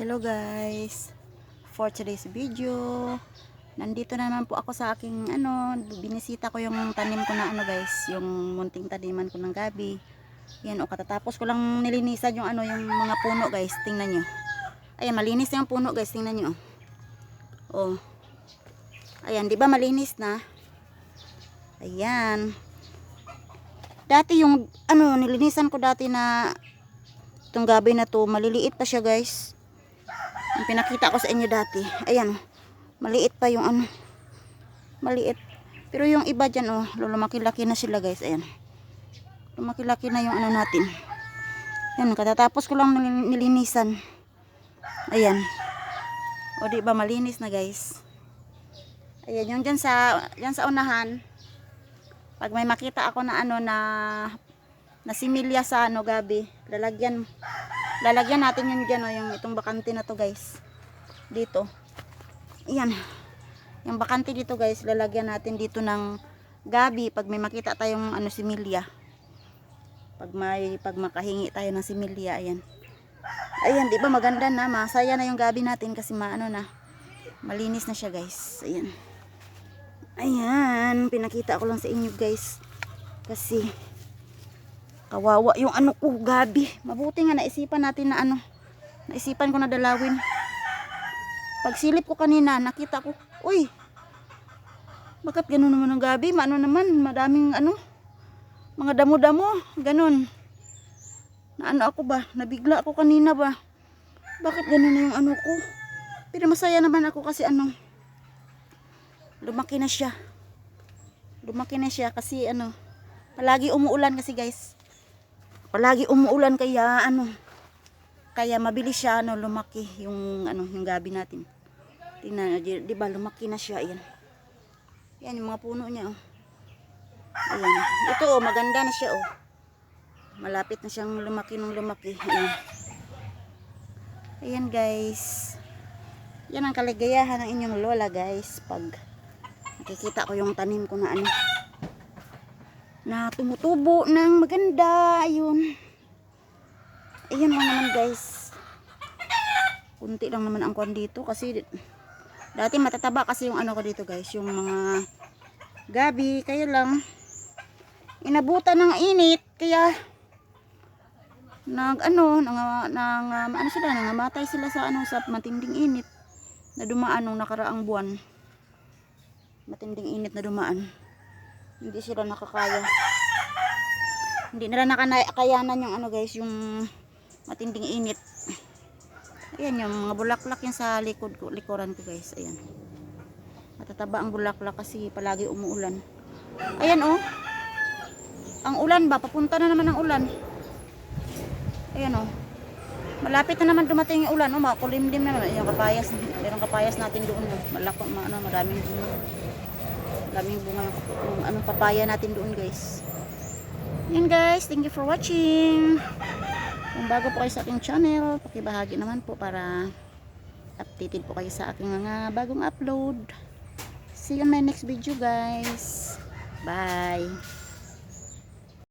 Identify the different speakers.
Speaker 1: Hello guys. For today's video, nandito na naman po ako sa aking ano, binisita ko yung tanim ko na ano guys, yung munting taniman ko ng gabi. Yan o, katatapos ko lang nilinisan yung ano, yung mga puno guys, tingnan nyo. Ayan, malinis yung puno guys, tingnan nyo. Oh. Ayan, di ba malinis na? Ayan. Dati yung ano, nilinisan ko dati na itong gabi na to, maliliit pa siya guys. Yung pinakita ko sa inyo dati. Ayan, maliit pa yung ano. Maliit. Pero yung iba dyan, oh, lumaki-laki na sila guys. Ayan. Lumaki-laki na yung ano natin. Ayan, katatapos ko lang nil- nilinisan. Ayan. O, di ba malinis na guys. Ayan, yung dyan sa, dyan sa unahan. Pag may makita ako na ano na na similya sa ano gabi, lalagyan lalagyan natin yun dyan, oh, yung itong bakante na to guys. Dito. Ayan. Yung bakante dito guys, lalagyan natin dito ng gabi pag may makita tayong ano similya. Pag may pag makahingi tayo ng similya, ayan. Ayan, di ba maganda na, masaya na yung gabi natin kasi maano na. Malinis na siya guys. Ayan. Ayan, pinakita ko lang sa inyo guys. Kasi kawawa yung ano ko, gabi. Mabuti nga naisipan natin na ano. Naisipan ko na dalawin. Pagsilip ko kanina, nakita ko, uy, bakit ganun naman ang gabi? Maano naman, madaming ano, mga damo-damo, ganun. Na ano ako ba? Nabigla ako kanina ba? Bakit ganun na yung ano ko? Pero masaya naman ako kasi ano, lumaki na siya. Lumaki na siya kasi ano, palagi umuulan kasi guys. Palagi umuulan kaya ano, kaya mabilis siya ano lumaki yung ano yung gabi natin. Tingnan, nyo, di, ba lumaki na siya ayan. Yan yung mga puno niya oh. Ayan. Ito oh, maganda na siya oh. Malapit na siyang lumaki ng lumaki. Ayan. Ayan guys. Yan ang kaligayahan ng inyong lola guys pag nakikita ko yung tanim ko na ano na tumutubo ng maganda ayun. Ayun lang naman guys. Kunti lang naman ang kwan dito kasi dati matataba kasi yung ano ko dito guys yung mga gabi. Kaya lang inabutan ng init. Kaya nag ano nang, nang ano sila nangamatay sila sa ano sa matinding init na dumaan nung nakaraang buwan. Matinding init na dumaan hindi sila nakakaya. Hindi nila nakakayanan yung ano guys yung matinding init. Ayan yung mga bulaklak yan sa likod ko likuran ko guys. Ayan. Matataba ang bulaklak kasi palagi umuulan. Ayan oh. Ang ulan ba? Papunta na naman ang ulan. Ayan oh. Malapit na naman dumating yung ulan. Oh makulimdim naman. Yung kapayas merong kapayas natin doon oh. ma, ano, maraming bunga daming bunga yung anong papaya natin doon guys. Yan guys. Thank you for watching. Kung bago po kayo sa aking channel pakibahagi naman po para updated po kayo sa aking mga bagong upload. See you on my next video guys. Bye